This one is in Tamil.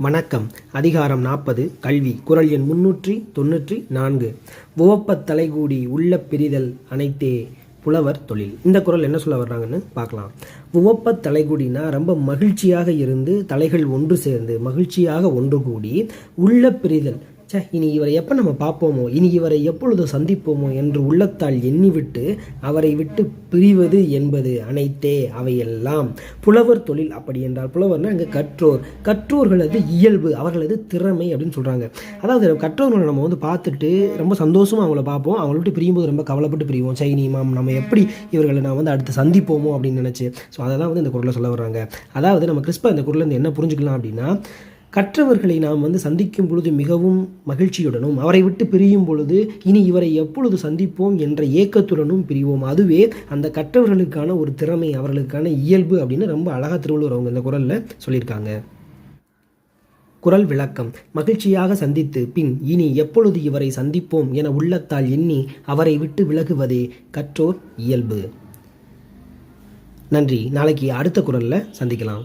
வணக்கம். அதிகாரம் நாற்பது. கல்வி. குரல் எண் முன்னூற்றி தொண்ணூற்றி நான்கு. உவப்பத் தலைகூடி உள்ள பிரிதல் அனைத்தே புலவர் தொழில். இந்த குரல் என்ன சொல்ல வர்றாங்கன்னு பார்க்கலாம். உவப்பத் தலைகூடினா ரொம்ப மகிழ்ச்சியாக இருந்து தலைகள் ஒன்று சேர்ந்து மகிழ்ச்சியாக ஒன்று கூடி உள்ள பிரிதல். சே இனி இவரை எப்போ நம்ம பார்ப்போமோ இனி இவரை எப்பொழுது சந்திப்போமோ என்று உள்ளத்தால் எண்ணிவிட்டு அவரை விட்டு பிரிவது என்பது அனைத்தே அவையெல்லாம். புலவர் தொழில் அப்படி என்றால் புலவர்னா அங்கே கற்றோர். கற்றோர்களது இயல்பு அவர்களது திறமை அப்படின்னு சொல்கிறாங்க அதாவது கற்றோர்களை நம்ம வந்து பார்த்துட்டு ரொம்ப சந்தோஷமாக அவங்கள பார்ப்போம். அவங்கள விட்டு பிரியும்போது ரொம்ப கவலைப்பட்டு பிரிவோம். சைனி மாம் நம்ம எப்படி இவர்களை நான் வந்து அடுத்து சந்திப்போமோ அப்படின்னு நினச்சி. ஸோ அதை தான் வந்து இந்த குரலில் சொல்ல வர்றாங்க. அதாவது நம்ம கிறிஸ்பா இந்த குரலில் என்ன புரிஞ்சுக்கலாம் அப்படின்னா கற்றவர்களை நாம் வந்து சந்திக்கும் பொழுது மிகவும் மகிழ்ச்சியுடனும் அவரை விட்டு பிரியும் பொழுது இனி இவரை எப்பொழுது சந்திப்போம் என்ற ஏக்கத்துடனும் பிரிவோம். அதுவே அந்த கற்றவர்களுக்கான ஒரு திறமை அவர்களுக்கான இயல்பு அப்படின்னு ரொம்ப அழகாக திருவள்ளுவர் அவங்க இந்த குரலில் சொல்லியிருக்காங்க. குரல் விளக்கம். மகிழ்ச்சியாக சந்தித்து பின் இனி எப்பொழுது இவரை சந்திப்போம் என உள்ளத்தால் எண்ணி அவரை விட்டு விலகுவதே கற்றோர் இயல்பு. நன்றி. நாளைக்கு அடுத்த குரலில் சந்திக்கலாம்.